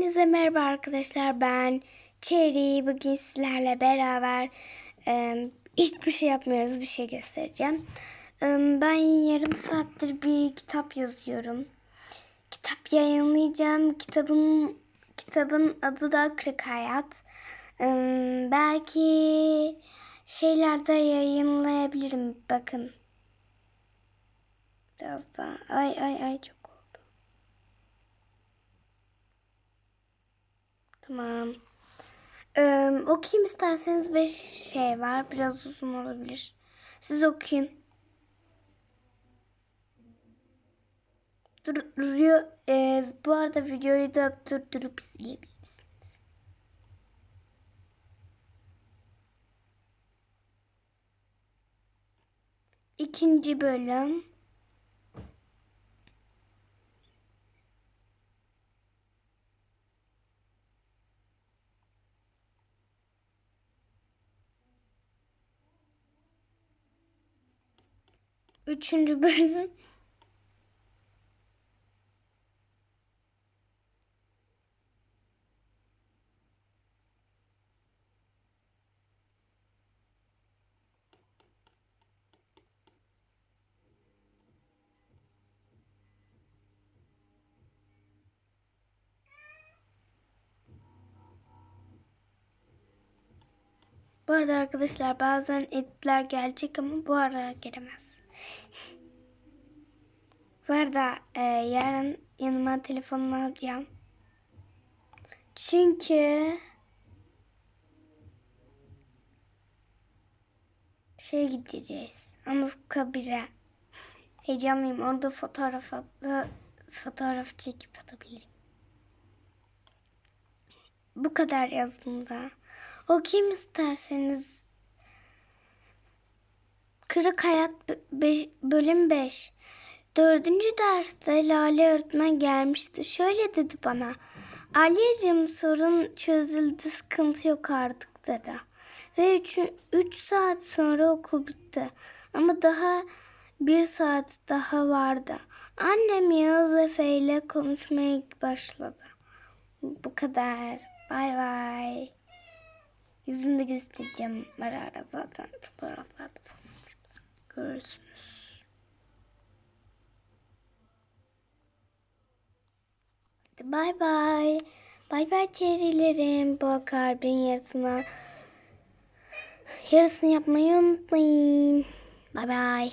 Hepinize merhaba arkadaşlar. Ben Cherry. Bugün sizlerle beraber e, hiçbir şey yapmıyoruz. Bir şey göstereceğim. E, ben yarım saattir bir kitap yazıyorum. Kitap yayınlayacağım. Kitabın kitabın adı da Kırık Hayat. E, belki şeylerde yayınlayabilirim. Bakın. Biraz daha. Ay ay ay çok Tamam. Ee, okuyayım isterseniz 5 şey var. Biraz uzun olabilir. Siz okuyun. Dur, duruyor. Ee, bu arada videoyu da durdurup izleyebilirsiniz. İkinci bölüm. Üçüncü bölüm. Bu arada arkadaşlar bazen editler gelecek ama bu ara gelemez. Bu arada e, yarın yanıma telefonumu alacağım. Çünkü şey gideceğiz. Anıtkabir'e. Heyecanlıyım. Orada fotoğraf da fotoğraf çekip atabilirim. Bu kadar yazdım da. Okuyayım isterseniz. Kırık Hayat beş, bölüm 5. Dördüncü derste Lale öğretmen gelmişti. Şöyle dedi bana. Aliyeciğim sorun çözüldü sıkıntı yok artık dedi. Ve 3 saat sonra okul bitti. Ama daha bir saat daha vardı. Annem Yağız Efe ile konuşmaya başladı. Bu kadar. Bay bay. Yüzümü de göstereceğim ara ara zaten fotoğraflarda. Görürsünüz. Hadi bay bay. Bay bay çerilerim. Bu kalbin yarısına yarısını yapmayı unutmayın. Bay bay.